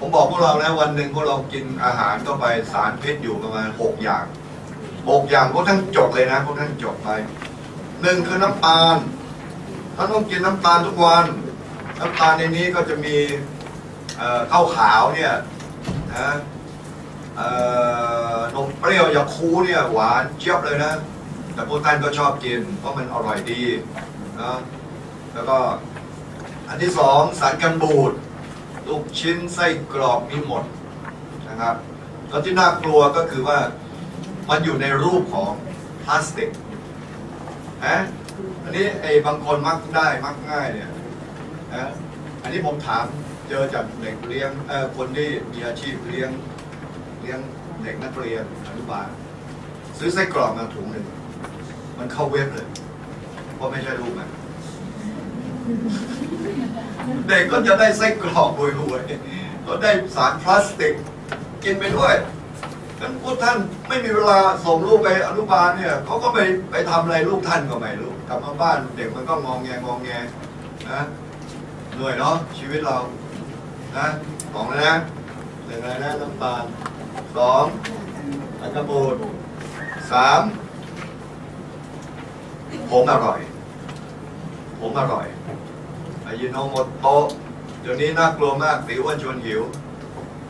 ผมบอกพวกเรานะวันหนึ่งพวกเรากินอาหารเข้าไปสารพิษอยู่ประมาณหกอย่างหกอย่างพวกท่านจดเลยนะพวกท่านจดไปหนึ่งคือน้ำตาลท่านต้องกินน้ำตาลทุกวัน น้ำตาลในนี้ก็จะมีข้าวขาวเนี่ยนะนมเปรี้ยวยาคูเนี่ยหวานเจี๊ยบเลยนะ แต่พวกท่านก็ชอบกินเพราะมันอร่อยดีนะแล้วก็อันที่สองสารกันบูด ลูกชิ้นไส้กรอกมีหมดนะครับ แล้วที่น่ากลัวก็คือว่ามันอยู่ในรูปของพลาสติกนะอันนี้ไอ้บางคนมักได้มักง่ายเนี่ยนะอันนี้ผมถามเจอจากเด็กเลี้ยงเอ่อคนที่มีอาชีพเลี้ยงเลี้ยงเด็กนักเรียนอนุบาลซื้อไส้กรอกมาถุงหนึ่งมันเข้าเว็บเลยเพราะไม่ใช่ลูกมัน เด็กก็จะได้ไส้กรอกบวยๆก็ได้สารพลาสติก กินไปด้วยนั้นพวกท่านไม่มีเวลาส่งลูกไปอนุบาลเนี่ยเขาก็ไปไปทำอะไรลูกท่านก็ไม่รู้กลับมาบ้านเด็กมันก็งองแงงองแงนะเหนื่อยเนาะชีวิตเรานะสองเลยนะหนึ่งอะไรนะน้ำตาลสองอันกระบูดสามผมอร่อย ผมอร่อยอายิโนโมโตะเดี๋ยวนี้น่ากลัวมากติ๋วอ้วนชวนหิว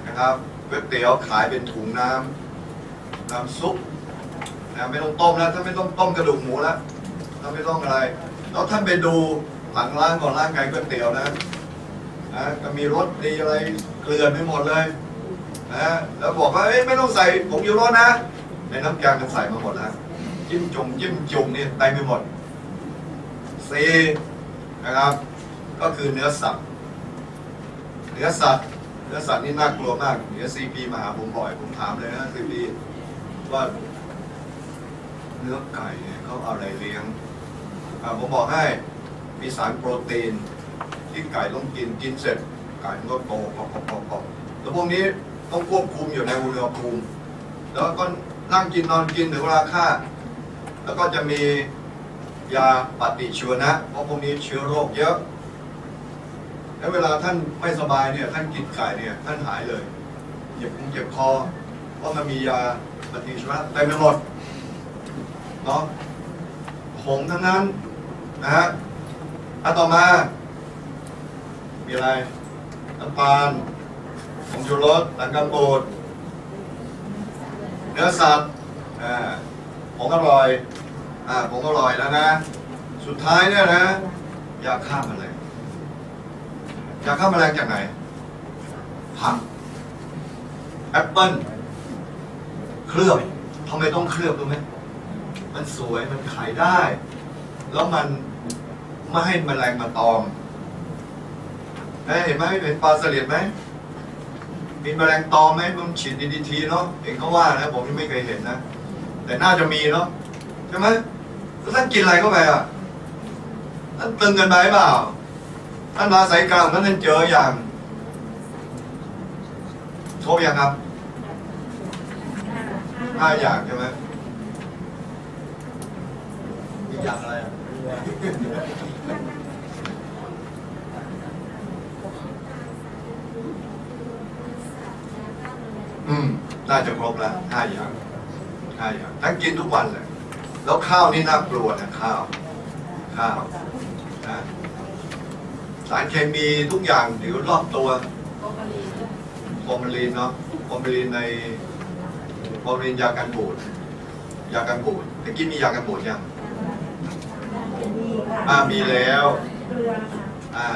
นะครับก๋วยเตี๋ยวขายเป็นถุงน้ำน้ำซุปนะไม่ต้องต้มแล้วถ้าไม่ต้องต้มกระดูกหมูแล้วถ้าไม่ต้องอะไร แล้วท่านไปดูหลังร้านก่อนร้านไก่ก๋วยเตี๋ยวนะนะก็มีรสดีอะไรเกลือนไปหมดเลยนะแล้วบอกว่าเอ้ยไม่ต้องใส่ผงยูโรนะในน้ำแกงมันใส่มาหมดแล้วจิ้มจุ่มจิ้มจุ่มนี่เต็มไปหมด ซีนะครับ ก็คือเนื้อสัตว์ เนื้อสัตว์ เนื้อสัตว์นี่น่ากลัวมากเนื้อซีพีมาหาผมบ่อยผมถามเลยนะซีพีว่าเนื้อไก่เนี่ยเขาเอาอะไรเลี้ยงผมบอกให้มีสารโปรตีน ที่ไก่ต้องกินกินเสร็จไก่มันก็โตพอพอพอพอแล้วพวกนี้ต้องควบคุมอยู่ในอุณหภูมิ แล้วก็นั่งกินนอนกินถึงเวลาฆ่า แล้วก็จะมี ยาปฏิชีวนะ เพราะพวกนี้เชื้อโรคเยอะ แล้วเวลาท่านไม่สบายเนี่ยท่านกินไก่เนี่ยท่านหายเลยเจ็บคงเจ็บคอเพราะมันมียาปฏิชีวนะเต็มไปหมดเนาะผงทั้งนั้นนะฮะอันต่อมา มีอะไรน้ำตาลผงชูรสน้ำกำบูดเนื้อสัตว์อ่าผงอร่อย อ่าผงอร่อยแล้วนะ สุดท้ายเนี่ยนะยาฆ่าแมลงยาฆ่าแมลงจากไหนผักแอปเปิ้ลเคลือบทำไมต้องเคลือบรู้ไหมมันสวยมันขายได้ แล้วมันไม่ให้แมลงมาตอมเห็นไหมเห็นปลาสลิดไหมมีแมลงตอมไหมมันฉีดดีดีทีเนาะเห็นเขาว่านะผมยังไม่เคยเห็นนะ แต่น่าจะมีเนาะใช่ไหม แล้วท่านกินอะไรเข้าไปอะ ท่านตึงกันไปเปล่า ท่านมาสายกลางท่านเจออย่างครบยังครับห้าอย่างใช่ไหมมีอย่างอะไรอะอืม น่าจะครบแล้วห้าอย่างห้าอย่างท่านกินทุกวันเลย แล้วข้าวนี่น่ากลัวนะข้าว ข้าวนะสารเคมีทุกอย่างอยู่รอบตัวฟอร์มาลีนเนาะฟอร์มาลีนในฟอร์มาลีนยากันบูดยากันบูดตะกี้มียากันบูดยังอ่ามีแล้วเกลือค่ะอ่า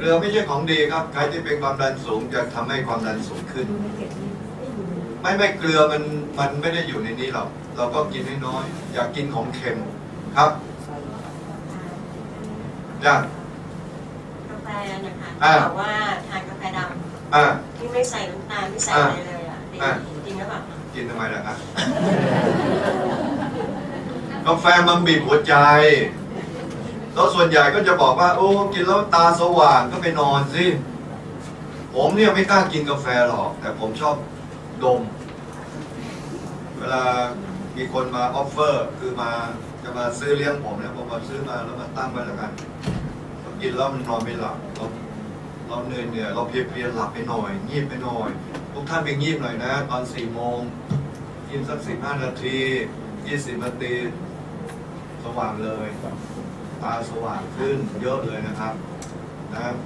เกลือเกลือเกลือไม่ใช่ของดีครับ ใครที่เป็นความดันสูงจะทำให้ความดันสูงขึ้นดูในเก็บนี้ไม่อยู่ไม่ไม่เกลือมันมันไม่ได้อยู่ในนี้หรอก เราก็กินน้อยๆ อยากกินของเค็มครับย่างกาแฟนะคะอ่าบอกว่าทานกาแฟดอ่าำที่ไม่ใส่น้ำตาลไม่ใส่อะไรเลยอะดีอ่าจริงหรือเปล่ากินทำไมล่ะครับกาแฟมันบีบหัวใจ แล้วส่วนใหญ่ก็จะบอกว่า โอ้กินแล้วตาสว่างก็ไปนอนสิผมเนี่ยไม่กล้ากินกาแฟหรอก แต่ผมชอบดม เวลามีคนมาออฟเฟอร์ คือมาจะมาซื้อเลี้ยงผมเนี่ยผมมาซื้อมาแล้วมาตั้งไว้แล้วกันกินแล้วมันนอนไม่หลับเราเราเหนื่อยเนื่ยเราเพลียเพียหลับไปหน่อย งีบไปหน่อย ทุกท่านไปงีบหน่อยนะ ตอนสี่โมงกินสักสิบห้านาทียี่สิบนาทีสว่างเลย ตาสว่างขึ้นเยอะเลยนะครับนะครับ